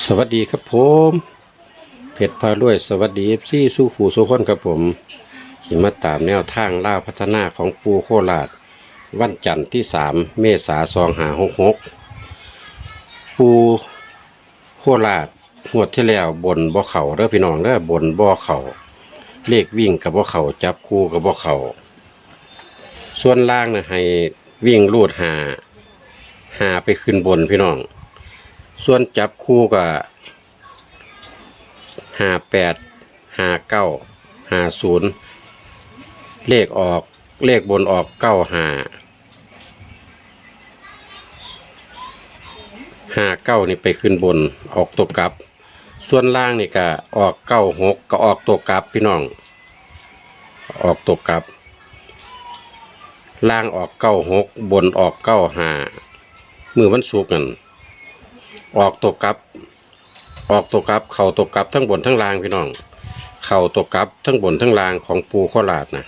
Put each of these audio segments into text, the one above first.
สวัสดีครับผมเพชรพารวยสวัสดีเอฟซีสู้ผู้สู้คนครับผมขี่มาตามแนวทางล่าพัฒนาของปูโคราช วันจันทร์ที่สามเมษาสองหาหกหกปูโคราชงวดที่แล้วบนบ่อเข่าเด้อพี่น้องเด้อบนบ่อเข่าเลขวิ่งกับบ่อเข่าจับคู่กับบ่อเข่าส่วนล่างนะให้วิ่งลูดหาหาไปขึ้นบนพี่น้อง ส่วนจับคู่ก็ห้าแปดห้าเก้าห้าศูนย์เลขออกเลขบนออกเก้าห้าห้าเก้านี่ไปขึ้นบนออกตัวกลับ ส่วนล่างนี่ก็ออกเก้าหกก็ออกตัวกลับพี่น้อง ออกตัวกลับ ล่างออกเก้าหกบนออกเก้าห้ามือวันศุกนั่น ออกตกกลับ ออกตกกลับ เข่าตกกลับทั้งบนทั้งล่างพี่น้อง เข่าตกกลับทั้งบนทั้งล่างของปูโคราชนะ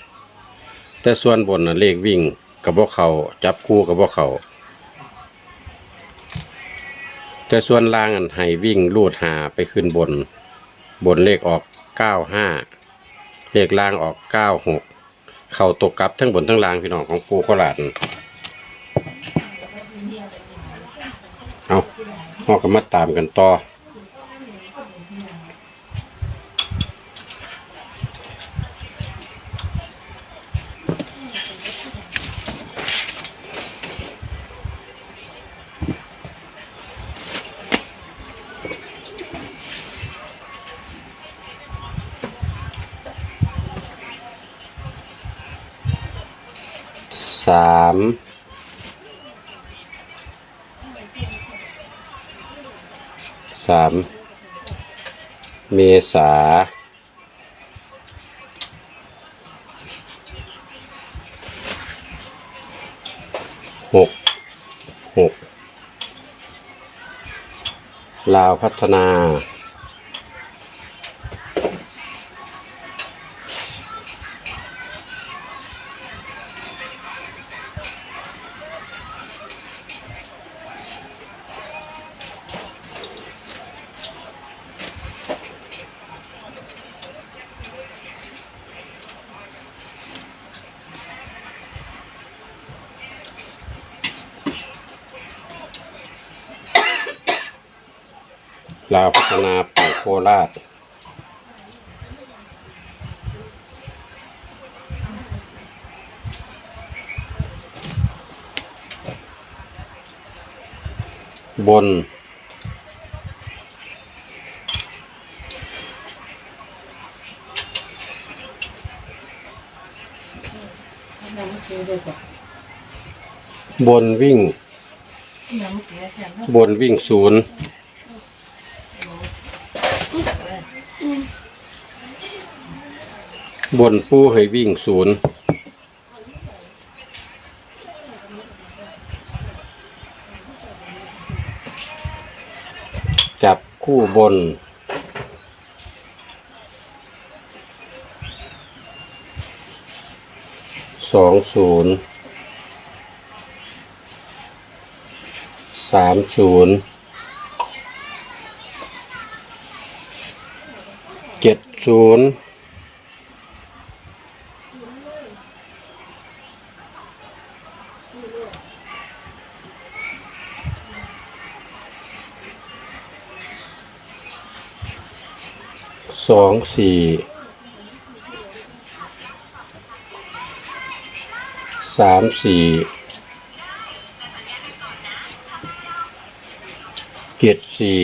แต่ส่วนบนน่ะเลขวิ่งกับพวกเขาจับคู่กับพวกเขาแต่ส่วนล่างอันให้วิ่งลูดหาไปขึ้นบน บนเลขออกเก้าห้าเลขล่างออกเก้าหกเข่าตกกลับทั้งบนทั้งล่างพี่น้องของปูโคราชน่ะ เอาหอก็มาตามกันต่อสาม สามเมษาหกหกลาวพัฒนา ลาวพัฒนาปู่โคราชบน บนวิ่ง บนวิ่งศูนย์ บนปูให้วิ่งศูนย์จับคู่บน สองศูนย์สามศูนย์เจ็ดศูนย์ สองสี่สามสี่เจ็ดสี่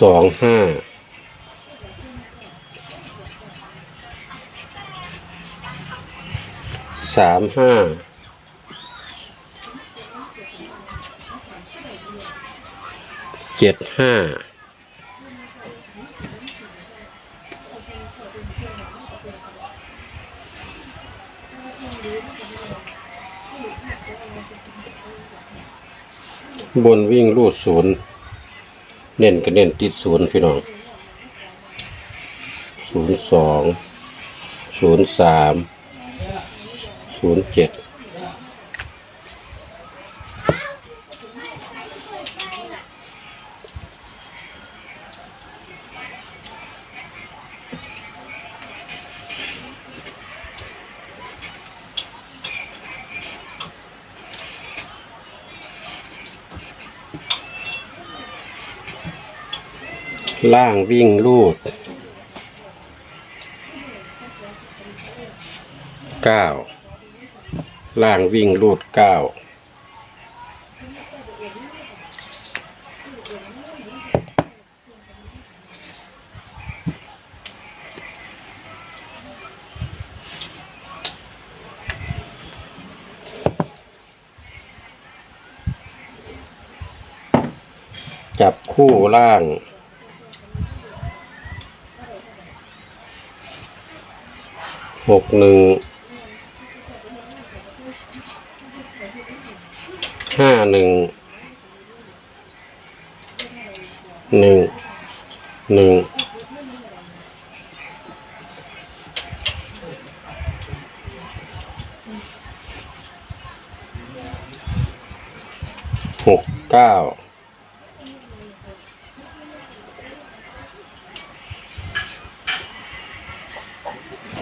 สองห้าสามห้าเจ็ดห้าบนวิ่งรูดศูนย์ เน้นก็เน้นติดศูนย์พี่น้องศูศูนย์สองศูนย์สามศูนย์เจ็ด ล่างวิ่งลูดเก้าล่างวิ่งลูดเก้าจับคู่ล่าง หกหนึ่งห้าหนึ่งหนึ่งหนึ่งหกเก้า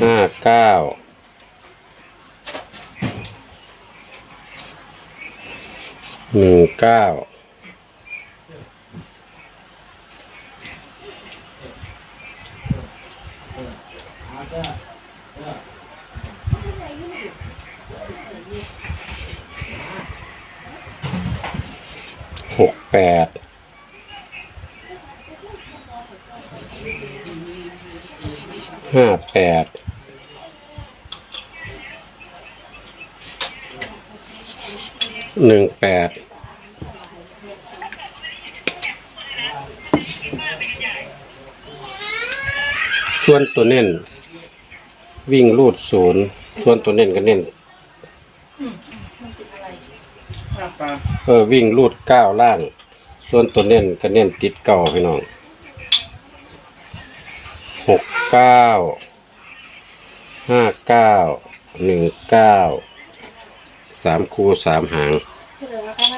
ห้าเก้าหนึ่งเก้าหกแปดห้าแปด หนึ่งแปดส่วนตัวเน้น วิ่งรูดศูนย์ส่วนตัวเน้นก็เน้นปลาปลาเออวิ่งรูดเก้าล่าง ส่วนตัวเน้นก็เน้นติดเก้าพี่น้องหกเก้าห้าเก้าหนึ่งเก้า สามคูสามหาง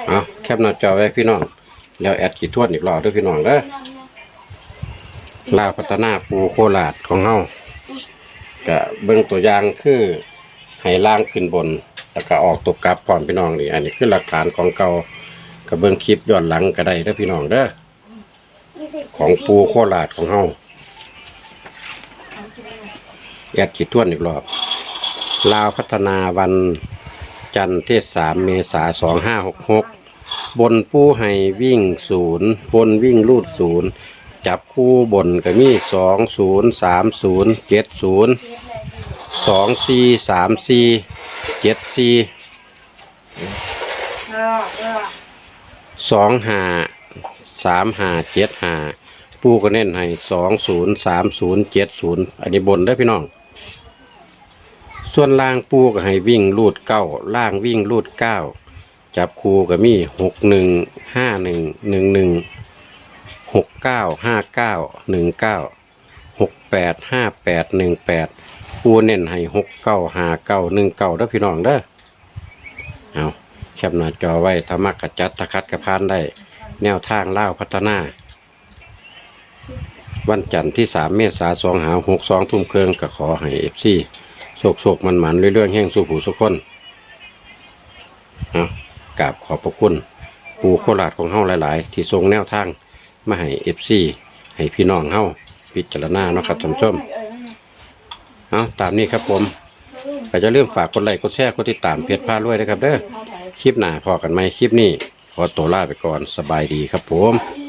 เอาแคปหน้าจอไว้พี่น้องแล้วแอดขีดทวนอีกรอบด้วยพี่น้องเด้อลาวพัฒนาปูโคราชของเฮาก็เบิ่งตัวอย่างคือให้ล่างขึ้นบน แล้วก็ออกตกกลับพร้อมพี่น้องนี่อันนี้คือหลักฐานของเก่าก็เบิ่งคลิปย้อนหลังก็ได้เด้อพี่น้องเด้อของปูโคราชของเฮาแอดขีดทวนอีกรอบ ลาวพัฒนาวัน จันทร์ที่สามเมษาสองห้าหกหกบนปูให้วิ่งศูนย์บนวิ่งรูดศูนย์จับคู่บนก็มีสองศูนย์สามศูนย์เจ็ดศูนย์สองสี่สามสี่เจ็ดสี่สองห้าสามห้าเจ็ดห้าปูก็เน้นให้สองศูนย์สามศูนย์เจ็ดศูนย์อันนี้บนได้พี่น้อง ส่วนล่างปูก็ให้วิ่งรูดเก้าล่างวิ่งรูดเก้าจับคูก็มีหกหนึ่งห้าหนึ่งหนึ่งหนึ่งหกเก้าห้าเก้าหนึ่งเก้าหกแปดห้าแปดหนึ่งแปดปูเน้นให้หกเก้าห้าเก้าหนึ่งเก้าเด้อพี่น้องเด้อเอาแคปหน้าจอไว้ถ้ามักกระจัดตะคัดกระพานได้ แนวทางเล่าพัฒนาวันจันทร์ที่สามเมษาสองหาหกสองทุ่มเครื่องก็ขอให้เอฟซี โศกโศกมันหมันเรื่อยๆแห้งสู่ผู้สุกคนเอากราบขอบพระคุณ ปูโคราชของเฮาหลาย ๆ ที่ทรงแนวทาง มาให้เอฟซีให้พี่น้องเฮาพิจารณาเนาะครับท่านผู้ชมเอาตามนี้ครับผมก็จะเริ่มฝากกดไลค์กดแชร์กดติดตามเพจพารวยนะครับเด้อคลิปหน้าพอกันไหมคลิปนี้ขอตัวลาไปก่อนสบายดีครับผม